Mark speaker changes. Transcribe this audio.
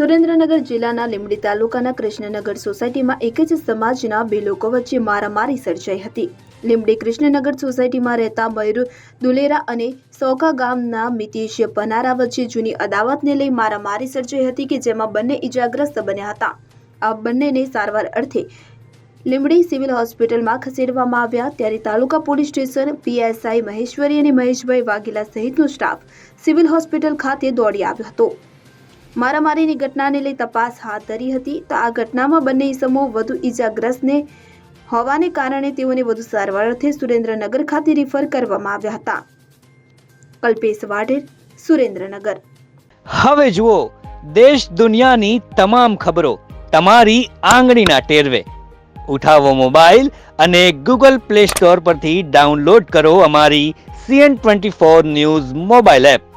Speaker 1: સુરેન્દ્રનગર જિલ્લાના લીંબડી તાલુકાના કૃષ્ણનગર સોસાયટીમાં એક જ સમાજના બે લોકો વચ્ચે મારામારી સર્જાઈ હતી. લીંબડી કૃષ્ણનગર સોસાયટીમાં રહેતા મયુર દુલેરા અને સોકા ગામના મિતેશ પનારા વચ્ચે જૂની અદાવતને લઈ મારામારી સર્જાઈ હતી કે જેમાં બંને ઇજાગ્રસ્ત બન્યા હતા. આ બંનેને સારવાર અર્થે લીંબડી સિવિલ હોસ્પિટલમાં ખસેડવામાં આવ્યા. ત્યારે taluka police station, PSI Maheshwari અને મહેશભાઈ વાઘેલા સહિતનો સ્ટાફ સિવિલ હોસ્પિટલ ખાતે દોડી આવ્યો હતો. મારામારીની ઘટનાને લઈ તપાસ હાથ ધરી હતી. તો આ ઘટનામાં બંને ઇસમો વધુ ઈજાગ્રસ્તને હોવાને કારણે તેઓને વધુ સારવાર અર્થે સુરેન્દ્રનગર ખાતે રિફર કરવામાં આવ્યા હતા. કલ્પેશ વાઢેર, સુરેન્દ્રનગર.
Speaker 2: હવે જુઓ, દેશ દુનિયાની તમામ ખબરો તમારી આંગળીના ટેરવે. ઉઠાવો મોબાઈલ અને ગૂગલ પ્લે સ્ટોર પરથી ડાઉનલોડ કરો અમારી CN twenty four news mobile app.